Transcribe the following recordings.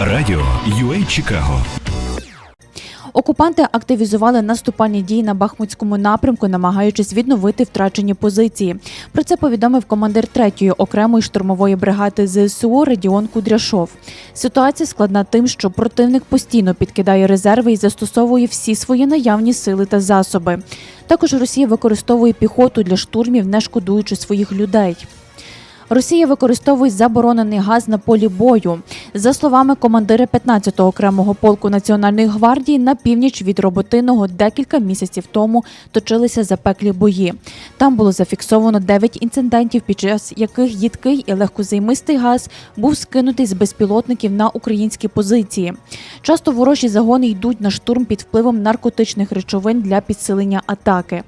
Радіо UA Чикаго Окупанти активізували наступальні дії на Бахмутському напрямку, намагаючись відновити втрачені позиції. Про це повідомив командир 3-ї окремої штурмової бригади ЗСУ Радіон Кудряшов. Ситуація складна тим, що противник постійно підкидає резерви і застосовує всі свої наявні сили та засоби. Також Росія використовує піхоту для штурмів, не шкодуючи своїх людей. Росія використовує заборонений газ на полі бою. За словами командира 15-го окремого полку Національної гвардії, на північ від роботиного декілька місяців тому точилися запеклі бої. Там було зафіксовано 9 інцидентів, під час яких їдкий і легкозаймистий газ був скинутий з безпілотників на українські позиції. Часто ворожі загони йдуть на штурм під впливом наркотичних речовин для підсилення атаки.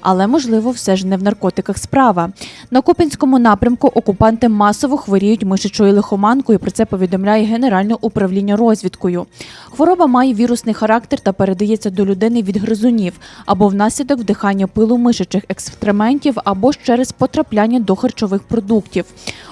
Але можливо, все ж не в наркотиках справа. На Купінському напрямку окупанти масово хворіють мишечою лихоманкою. Про це повідомляє Генеральне управління розвідкою. Хвороба має вірусний характер та передається до людини від гризунів або внаслідок вдихання пилу мишачих екскрементів, або ж через потрапляння до харчових продуктів.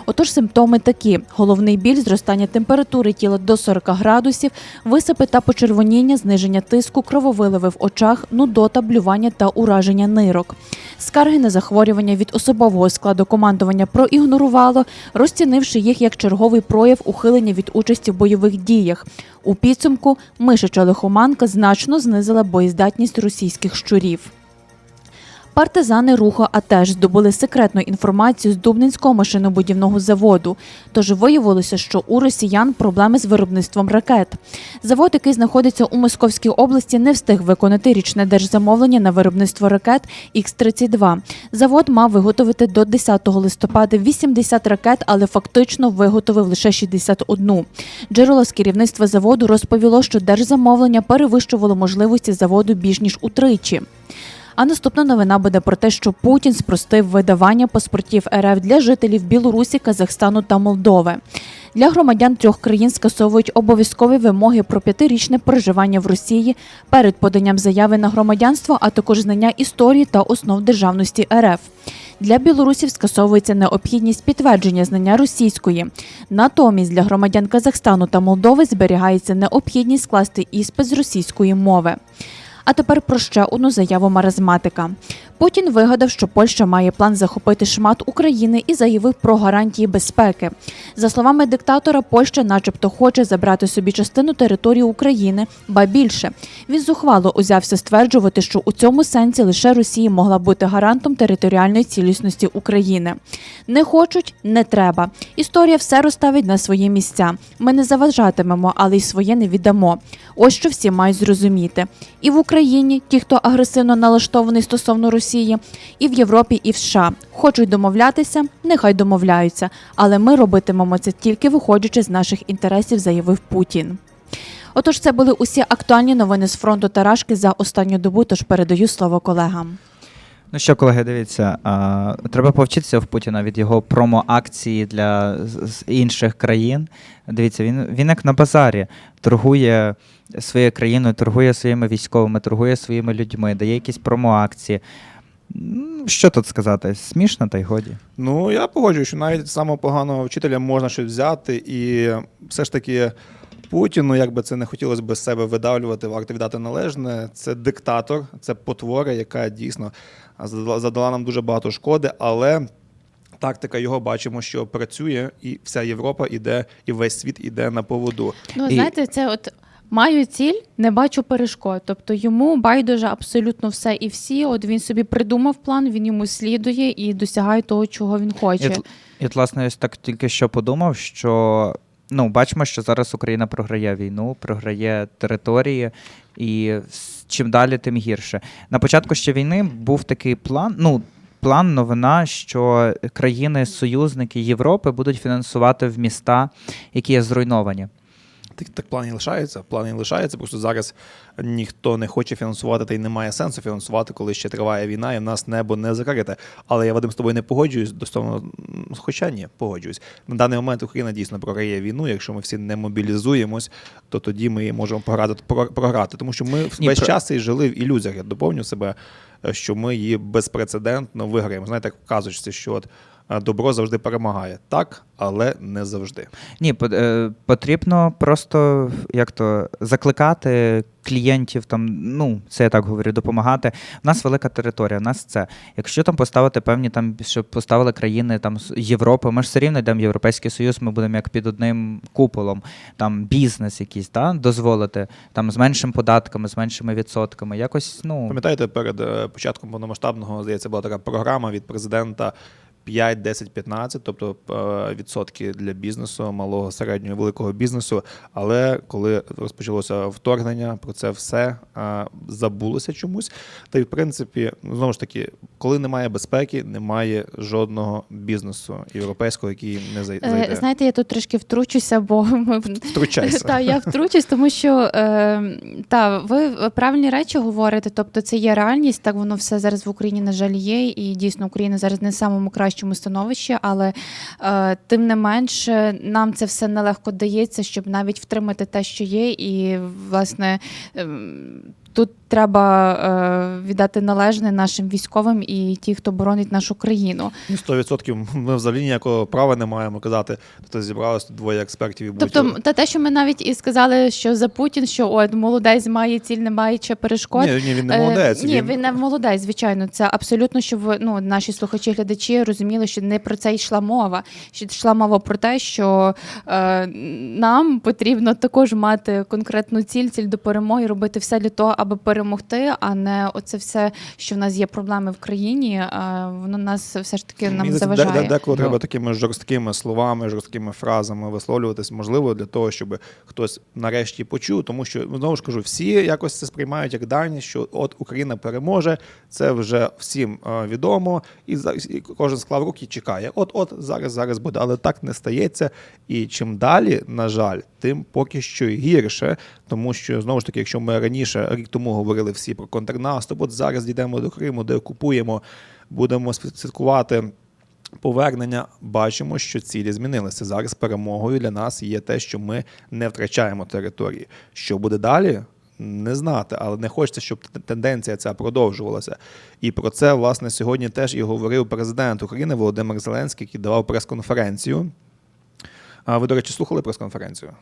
Отож, симптоми такі: головний біль, зростання температури тіла до 40 градусів, висипи та почервоніння, зниження тиску, крововиливи в очах, нудота, блювання та ураження нирок. Скарги на захворювання від особового складу командування проігнорувало, розцінивши їх як черговий прояв ухилення від участі в бойових діях. У підсумку мишача лихоманка значно знизила боєздатність російських щурів. Партизани руху АТЕШ здобули секретну інформацію з Дубнинського машинобудівного заводу. Тож виявилося, що у росіян проблеми з виробництвом ракет. Завод, який знаходиться у Московській області, не встиг виконати річне держзамовлення на виробництво ракет Х-32. Завод мав виготовити до 10 листопада 80 ракет, але фактично виготовив лише 61. Джерело з керівництва заводу розповіло, що держзамовлення перевищувало можливості заводу більш ніж утричі. А наступна новина буде про те, що Путін спростив видавання паспортів РФ для жителів Білорусі, Казахстану та Молдови. Для громадян трьох країн скасовують обов'язкові вимоги про п'ятирічне проживання в Росії перед поданням заяви на громадянство, а також знання історії та основ державності РФ. Для білорусів скасовується необхідність підтвердження знання російської. Натомість для громадян Казахстану та Молдови зберігається необхідність скласти іспит з російської мови. А тепер про ще одну заяву маразматика. Путін вигадав, що Польща має план захопити шмат України і заявив про гарантії безпеки. За словами диктатора, Польща, начебто, хоче забрати собі частину території України, ба більше. Він зухвало узявся стверджувати, що у цьому сенсі лише Росія могла бути гарантом територіальної цілісності України. Не хочуть, не треба. Історія все розставить на свої місця. Ми не заважатимемо, але й своє не віддамо. Ось що всі мають зрозуміти. І в Україні ті, хто агресивно налаштований стосовно Росії, і в Європі, і в США хочуть домовлятися, нехай домовляються. Але ми робитимемо це тільки виходячи з наших інтересів, заявив Путін. Отож, це були усі актуальні новини з фронту Тарашки за останню добу. Тож передаю слово колегам. Ну що, колеги, дивіться, а, треба повчитися в Путіна від його промо-акції для з- інших країн. Дивіться, він, він як на базарі торгує своєю країною, торгує своїми військовими, торгує своїми людьми, дає якісь промо-акції. Що тут сказати? Смішно, та й годі. Ну, я погоджуюсь, що навіть самого поганого вчителя можна щось взяти, і все ж таки Путіну, як би це не хотілося б себе видавлювати, варто віддати належне. Це диктатор, це потвора, яка дійсно задала, задала нам дуже багато шкоди, але. Тактика його бачимо, що працює, і вся Європа іде, і весь світ іде на поводу. Ну, І- знаєте, це от маю ціль, не бачу перешкод. Тобто йому байдуже абсолютно все і всі. От він собі придумав план, він йому слідує і досягає того, чого він хоче. от- і власне, ось так тільки що подумав, що ну, бачимо, що зараз Україна програє війну, програє території, і чим далі, тим гірше. На початку ще війни був такий план. Ну, План, новина, що країни-союзники Європи будуть фінансувати в міста, які є зруйновані. Так, так план і лишається. План і лишається. Просто зараз ніхто не хоче фінансувати, та й немає сенсу фінансувати, коли ще триває війна, і в нас небо не закрите. Але я Вадим з тобою не погоджуюсь достовно, хоча ні, погоджуюсь. На даний момент Україна дійсно програє війну. Якщо ми всі не мобілізуємось, то тоді ми можемо програти, про- програти. Тому що ми Ні, весь про- час і жили в ілюзіях. Я доповню себе, е, що ми її безпрецедентно виграємо. Знаєте, як кажуть, що от добро завжди перемагає. Так, але не завжди. Ні, е, потрібно просто як то закликати клієнтів, там, ну, це я так говорю, допомагати. У нас велика територія, у нас це. Якщо там поставити певні, там, щоб поставили країни там, Європи, ми ж все рівно йдемо в Європейський Союз, ми будемо як під одним куполом, там бізнес якийсь, да, дозволити, там з меншими податками, з меншими відсотками. Якось, ну. Пам'ятаєте, перед е, початком повномасштабного, здається, була така програма від президента 5, 10, 15, тобто е, відсотки для бізнесу, малого, середнього, великого бізнесу. Але коли розпочалося вторгнення, про це все е, забулося чомусь. Та й в принципі, знову ж таки, коли немає безпеки, немає жодного бізнесу європейського, який не Е, зайде. Знаєте, я тут трішки втручуся, бо ми Втручайся. Та я втручусь, тому що та ви правильні речі говорите. Тобто, це є реальність. Так воно все зараз в Україні на жаль є, і дійсно Україна зараз не в самому кращому становищі, але е, тим не менше нам це все нелегко дається, щоб навіть втримати те, що є, і власне. Е, Тут треба е, віддати належне нашим військовим і ті, хто боронить нашу країну. Ну, 100% ми взагалі ніякого права не маємо казати. Тобто зібралося тут двоє експертів і будь Тобто, та те, що ми навіть і сказали, що за Путін, що от молодець має ціль, не маючи перешкод. Ні, ні, він не Е, молодець. Ні, він не молодець, звичайно. Це абсолютно, щоб ну, наші слухачі, глядачі розуміли, що не про це йшла мова. Що йшла мова про те, що е, нам потрібно також мати конкретну ціль, ціль до перемоги, робити все для того, аби перемогти, а не оце все, що в нас є проблеми в країні. Воно нас все ж таки нам заважає. де- де- Деколи Ну. треба такими жорсткими словами, жорсткими фразами висловлюватись, можливо, для того, щоб хтось нарешті почув. Тому що ну, знову ж кажу, всі якось це сприймають як даність, що от Україна переможе, це вже всім е, відомо, і, за- кожен склав руки і чекає. От, от зараз, зараз буде, але так не стається. І чим далі, на жаль, тим поки що й гірше, тому що знову ж таки, якщо ми раніше рік тому говорили всі про контрнаступ, от зараз дійдемо до Криму, де окупуємо, будемо слідкувати повернення, бачимо, що цілі змінилися. Зараз перемогою для нас є те, що ми не втрачаємо території. Що буде далі? Не знати, але не хочеться, щоб тенденція ця продовжувалася. І про це, власне, сьогодні теж і говорив президент України Володимир Зеленський, який давав прес-конференцію. А ви, до речі, слухали прес-конференцію?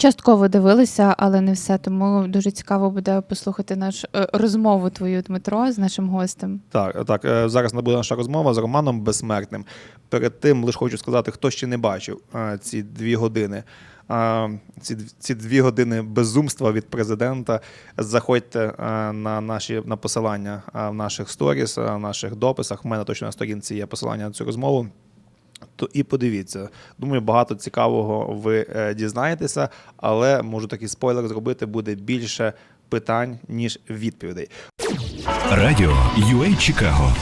Частково дивилися, але не все. Тому дуже цікаво буде послухати наш е, розмову твою, Дмитро, з нашим гостем. Так, так, е, зараз не буде наша розмова з Романом Безсмертним. Перед тим лише хочу сказати, хто ще не бачив е, ці дві години. е, Ці, ці дві години безумства від президента. Заходьте на наші на посилання в наших сторіс, в наших дописах. У мене точно на сторінці є посилання на цю розмову. То і подивіться. Думаю, багато цікавого ви е, дізнаєтеся, але можу такий спойлер зробити, буде більше питань, ніж відповідей. Радіо UA Чикаго